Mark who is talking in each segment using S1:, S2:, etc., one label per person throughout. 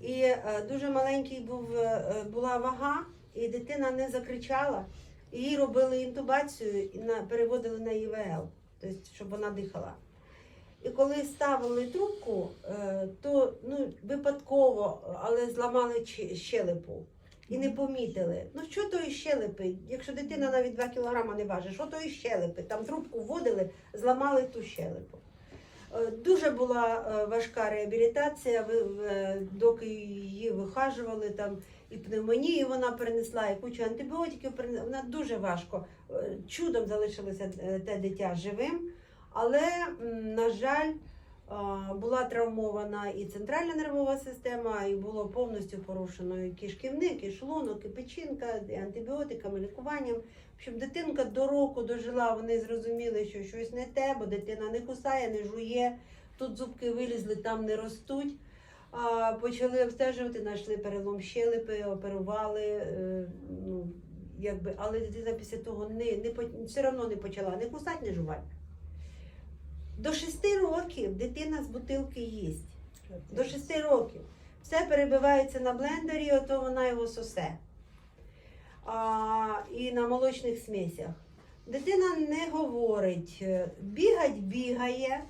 S1: І е, дуже маленький був, е, е, була вага, і дитина не закричала. Їй робили інтубацію і на, переводили на ІВЛ, тобто, щоб вона дихала. І коли ставили трубку, то ну, випадково, але зламали щелепу і не помітили. Ну що то і щелепи? Якщо дитина навіть 2 кілограма не важить, що то і щелепи? Там трубку вводили, зламали ту щелепу. Е, Дуже була е, важка реабілітація, е, доки її вихажували там і пневмонію вона перенесла, і кучу антибіотиків перенесла. Вона дуже важко. Чудом залишилося те дитя живим, але, на жаль, була травмована і центральна нервова система, і було повністю порушено і кишківник, і шлунок, і печінка, і антибіотиками, лікуванням. Общем, дитинка до року дожила, вони зрозуміли, що щось не те, бо дитина не кусає, не жує. Тут зубки вилізли, там не ростуть. А, почали обстежувати, знайшли перелом щелепи, оперували. е, ну, якби, але дитина після того не, не, все одно не почала не кусати, не жувати. До 6 років дитина з бутилки їсть. До 6 років. Все перебивається на блендері, ото вона його сосе. А, і на молочних смесях. Дитина не говорить, бігать бігає,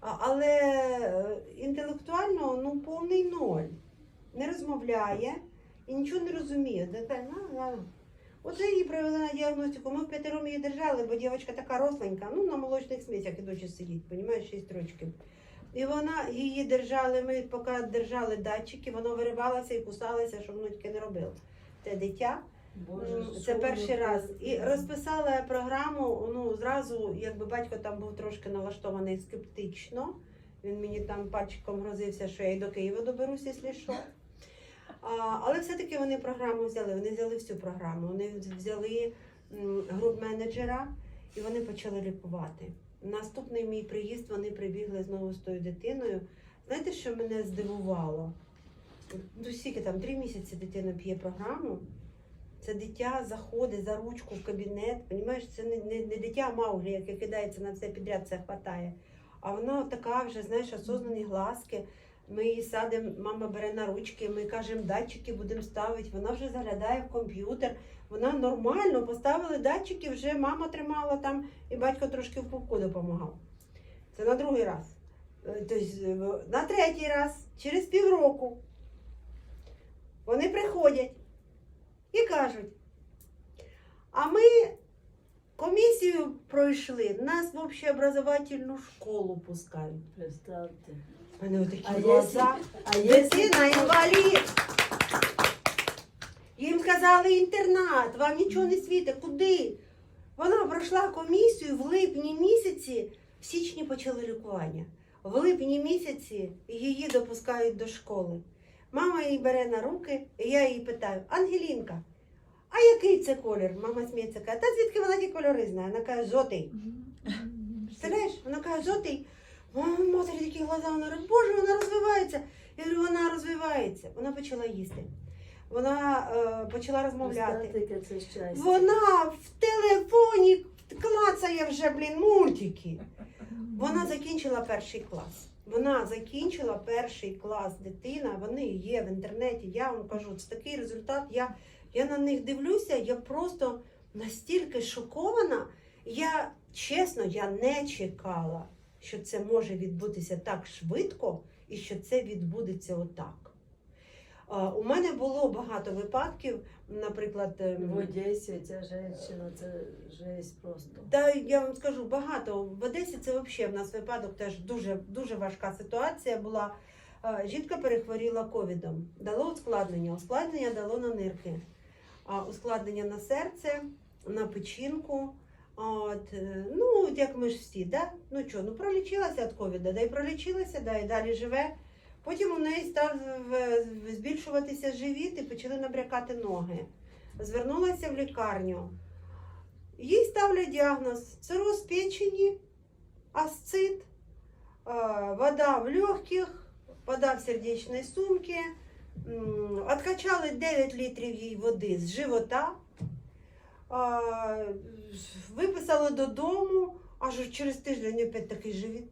S1: але е, інтелектуально ну, повний ноль. Не розмовляє і нічого не розуміє. Дитина, на, на. Оце її провели на діагностику. Ми в п'ятером її держали, бо дівчинка така росленька, ну на молочних смесях і дочі сидіть, понімаєш, 6 років. І вона її держали, ми поки держали датчики, воно виривалося і кусалося, щоб воно тільки не робило. Те дитя. М, Це перший раз. І розписала програму. Ну зразу, якби батько там був трошки налаштований скептично. Він мені там пальчиком грозився, що я й до Києва доберусь, якщо що. Але все-таки вони програму взяли. Вони взяли всю програму. Вони взяли груп-менеджера і вони почали лікувати. Наступний мій приїзд вони прибігли знову з тою дитиною. Знаєте, що мене здивувало? Ну, скільки там три місяці дитина п'є програму. Це дитя заходить за ручку в кабінет. Понімаєш, це не, не, не дитя Мауглі, яке кидається на все підряд, все хватає. А вона така вже, знаєш, осознані глазки. Ми її садимо, мама бере на ручки, ми кажемо, датчики будемо ставити. Вона вже заглядає в комп'ютер. Вона нормально поставили датчики, вже мама тримала там, і батько трошки в пупку допомагав. Це на другий раз. Тобто, на третій раз, через півроку, вони приходять і кажуть, а ми комісію пройшли, нас в общеобразовательну школу пускають.
S2: Представте.
S1: У мене отакі
S2: А
S1: глаза.
S2: А
S1: Дитина інвалід. Їм сказали інтернат, вам нічого не світить. Куди? Вона пройшла комісію в липні місяці, в січні почали лікування. В липні місяці її допускають до школи. Мама її бере на руки, і я її питаю: Ангелінка, а який це колір? Мама сміється, каже, та звідки вона ті кольори знає? Вона каже, жовтий. Представляєш? Вона каже, жовтий. О, матері такі глаза, вона говорить, боже, вона розвивається. Я говорю, вона розвивається. Вона почала їсти. Вона е, почала розмовляти. Вона в телефоні клацає вже, блін, мультики. Вона закінчила перший клас. Вона закінчила перший клас дитина. Вони є в інтернеті. Я вам кажу, це такий результат. Я, я на них дивлюся, я просто настільки шокована. Я чесно, я не чекала, що це може відбутися так швидко і що це відбудеться отак. У мене було багато випадків, наприклад, ем,
S2: В Одесі ця жінка, це жесть просто.
S1: та я вам скажу багато. В Одесі це взагалі в нас випадок теж дуже, дуже важка ситуація була. Жінка перехворіла ковідом, дало ускладнення. Ускладнення дало на нирки, а ускладнення на серце, на печінку. От, е, ну, як ми ж всі, да? ну що, ну пролічилася від ковіда, да й пролічилася, да, і далі живе. Потім у неї став збільшуватися живіт і почали набрякати ноги. Звернулася в лікарню. Їй ставлять діагноз цироз печені, асцит, е, вода в легких, вода в сердечной сумке. М, Откачали 9 літрів їй води з живота. Виписали додому, аж через тиждень опять такий живіт.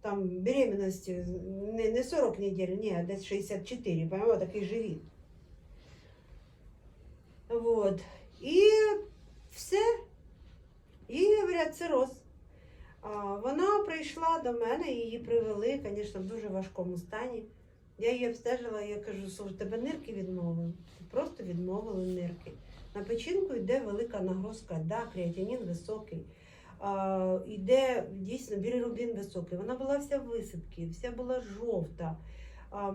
S1: там беременность не, не 40 недель, ні, а десь 64, понимаєте, такий живіт. Вот. І все. Їй говорять, цироз. А, вона прийшла до мене, її привели, звісно, в дуже важкому стані. Я її обстежила, я кажу, слухай, тебе нирки відмовили. Просто відмовили нирки. На печінку йде велика нагрузка, да, креатинін високий. А, йде дійсно білірубін високий. Вона була вся в висипки, вся була жовта, а,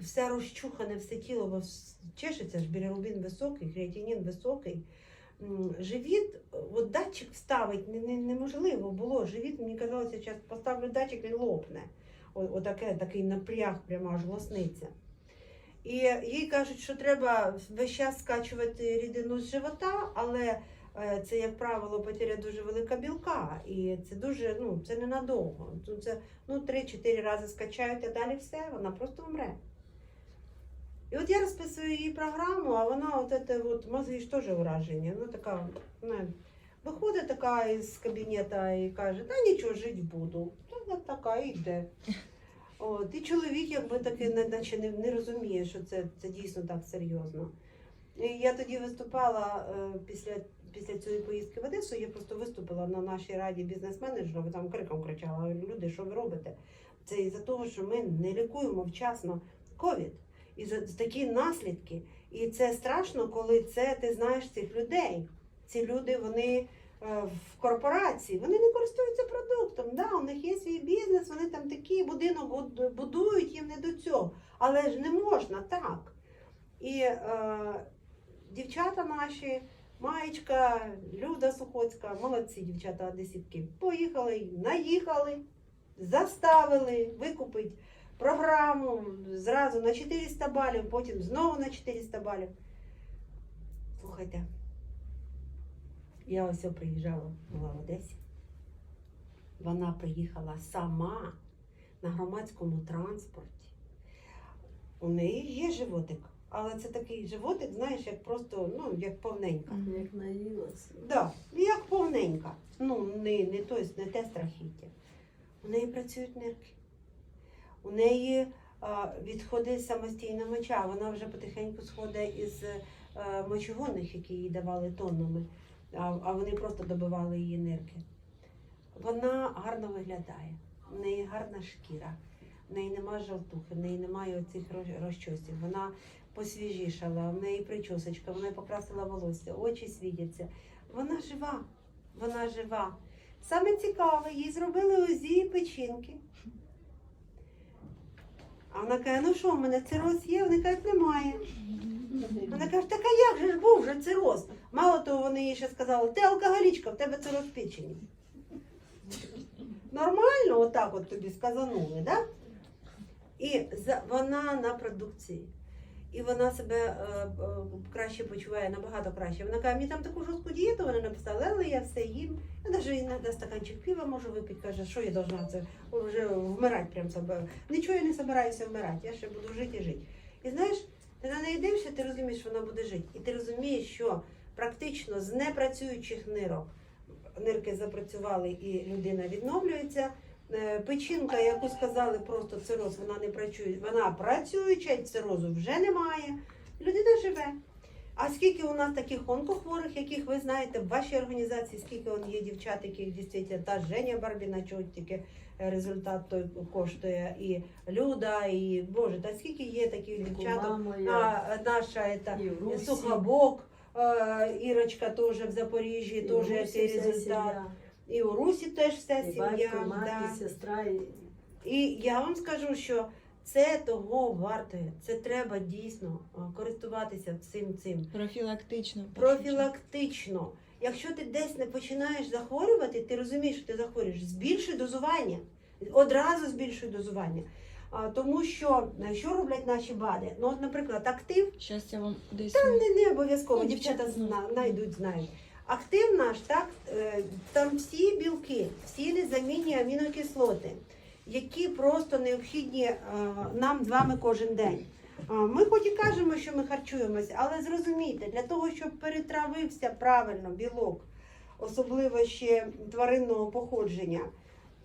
S1: вся розчухане, все тіло чешеться ж білірубін високий, креатинін високий. Живіт, от датчик вставить не, не, неможливо було. Живіт, мені казалося, зараз поставлю датчик, він лопне. Отаке, такий напряг, прямо аж лосниться. І їй кажуть, що треба весь час скачувати рідину з живота, але е, це, як правило, потеря дуже велика білка. І це дуже, ну, це ненадовго. Це ну, 3-4 рази скачають, а далі все, вона просто вмре. І от я розписую її програму, а вона от це от мозги ж теж ураження. Ну така, ну, виходить така із кабінета і каже, та нічого, жити буду. Вона така і йде. От, і чоловік якби таки наче не, не розуміє, що це, це дійсно так серйозно. І я тоді виступала е, після, після цієї поїздки в Одесу, я просто виступила на нашій раді бізнес-менеджерів, там криком кричала, люди, що ви робите? Це із-за того, що ми не лікуємо вчасно ковід. І за такі наслідки. І це страшно, коли це ти знаєш цих людей. Ці люди вони в корпорації, вони не користуються продуктом. Да, у них є свій бізнес, вони там такий будинок будують, їм не до цього. Але ж не можна так. І е, дівчата наші, Маєчка, Люда Сухоцька, молодці дівчата одесітки, поїхали, наїхали, заставили викупити програму зразу на 400 балів, потім знову на 400 балів. Слухайте, я ось приїжджала, була в Одесі. Вона приїхала сама на громадському транспорті. У неї є животик, але це такий животик, знаєш, як просто, ну, як повненька.
S2: Як наїлася.
S1: Да, як повненька. Ну, не, не, той, не те страхіття. У неї працюють нирки. У неї а, відходить самостійна моча. Вона вже потихеньку сходить із е, мочегонних, які їй давали тоннами, а, вони просто добивали її нирки. Вона гарно виглядає, в неї гарна шкіра, в неї нема жовтухи, в неї немає оцих роз- розчосів. Вона посвіжішала, в неї причосочка, вона покрасила волосся, очі світяться. Вона жива, вона жива. Саме цікаве, їй зробили УЗІ печінки. А вона каже, ну що, в мене цироз є? Вони кажуть, немає. Вона каже, так а як же ж був вже цироз? Мало того, вони їй ще сказали, ти алкоголічка, в тебе цироз печені. Нормально, отак от тобі сказанули, да? І вона на продукції. І вона себе е, е, краще почуває, набагато краще. Вона каже, мені там таку жорстку дієту вони написали, але я все їм. Я навіть іноді стаканчик пива можу випити, каже, що я должна це вже вмирати прям себе. Нічого я не збираюся вмирати, я ще буду жити і жити. І знаєш, ти на неї дивишся, ти розумієш, що вона буде жити. І ти розумієш, що практично з непрацюючих нирок нирки запрацювали і людина відновлюється. Е, Печінка, яку сказали, просто цироз, вона не працює, вона працююча, цирозу вже немає. Людина живе. А скільки у нас таких онкохворих, яких ви знаєте, в вашій організації, скільки он є дівчат, яких дійсно та Женя Барбіна, чого тільки е, результат той коштує, і Люда, і Боже, та скільки є таких дівчаток, а, наша
S2: Русі.
S1: Сухобок, Ірочка теж в Запоріжжі, теж цей результат. І у Русі теж вся
S2: І
S1: сім'я.
S2: батько, мати,
S1: да.
S2: і сестра. І...
S1: І я вам скажу, що це того вартує. Це треба дійсно е, користуватися всім цим.
S3: Профілактично.
S1: Профілактично. Якщо ти десь не починаєш захворювати, ти розумієш, що ти захворюєш, збільшуй дозування. Одразу збільшуй дозування. Тому що е, що роблять наші БАДи? Ну, от, наприклад, актив
S3: Щас я вам десь.
S1: не, не обов'язково,
S3: Ну,
S1: дівчата
S3: дівчата
S1: зна, знайдуть, знають. Актив наш, так, е, там всі білки, всі незамінні амінокислоти, які просто необхідні е, нам з вами кожен день. Ми хоч і кажемо, що ми харчуємося, але зрозумійте, для того, щоб перетравився правильно білок, особливо ще тваринного походження,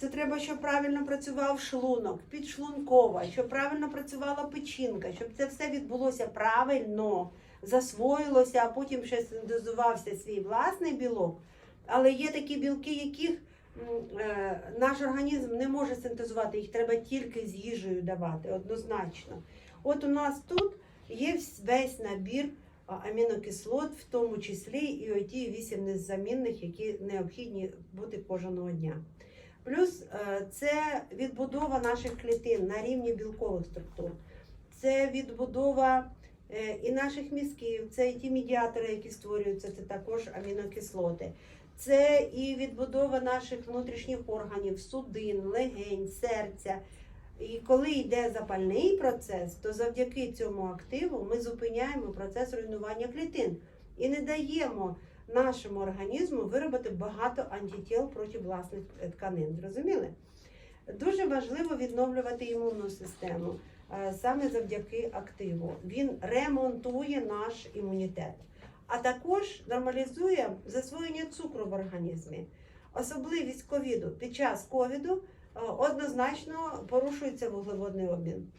S1: Це треба, щоб правильно працював шлунок, підшлункова, щоб правильно працювала печінка, щоб це все відбулося правильно, засвоїлося, а потім ще синтезувався свій власний білок. Але є такі білки, яких е, наш організм не може синтезувати, їх треба тільки з їжею давати, однозначно. От у нас тут є весь набір амінокислот, в тому числі і оті вісім незамінних, які необхідні бути кожного дня. Плюс е, це відбудова наших клітин на рівні білкових структур, це відбудова е, і наших мізків, це і ті медіатори, які створюються, це також амінокислоти. Це і відбудова наших внутрішніх органів, судин, легень, серця. І коли йде запальний процес, то завдяки цьому активу ми зупиняємо процес руйнування клітин і не даємо нашому організму виробити багато антитіл проти власних тканин. Зрозуміли? Дуже важливо відновлювати імунну систему е, саме завдяки активу. Він ремонтує наш імунітет, а також нормалізує засвоєння цукру в організмі. Особливість ковіду під час ковіду е, однозначно порушується вуглеводний обмін,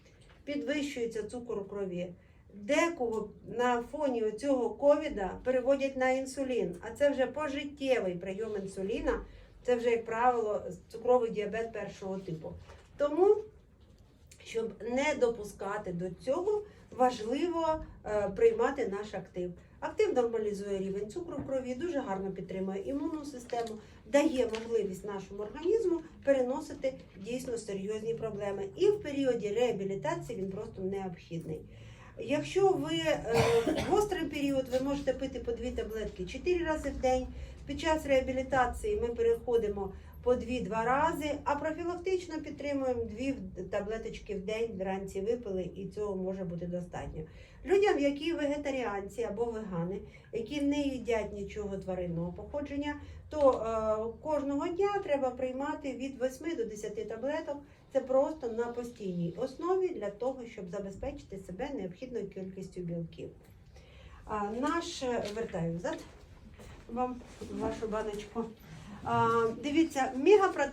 S1: підвищується цукор у крові. Декого на фоні цього ковіда переводять на інсулін, а це вже пожиттєвий прийом інсуліна. Це вже, як правило, цукровий діабет першого типу. Тому, щоб не допускати до цього, важливо е, приймати наш актив. Актив нормалізує рівень цукру в крові, дуже гарно підтримує імунну систему, дає можливість нашому організму переносити дійсно серйозні проблеми. І в періоді реабілітації він просто необхідний. Якщо ви е, в гострий період, ви можете пити по дві таблетки 4 рази в день. Під час реабілітації ми переходимо по 2-2 рази, а профілактично підтримуємо 2 таблеточки в день, вранці випили, і цього може бути достатньо. Людям, які вегетаріанці або вегани, які не їдять нічого тваринного походження, то е, кожного дня треба приймати від 8 до 10 таблеток. Це просто на постійній основі для того, щоб забезпечити себе необхідною кількістю білків. А, наш е, вертаю взад вам вашу баночку. А, дивіться, мегапротеин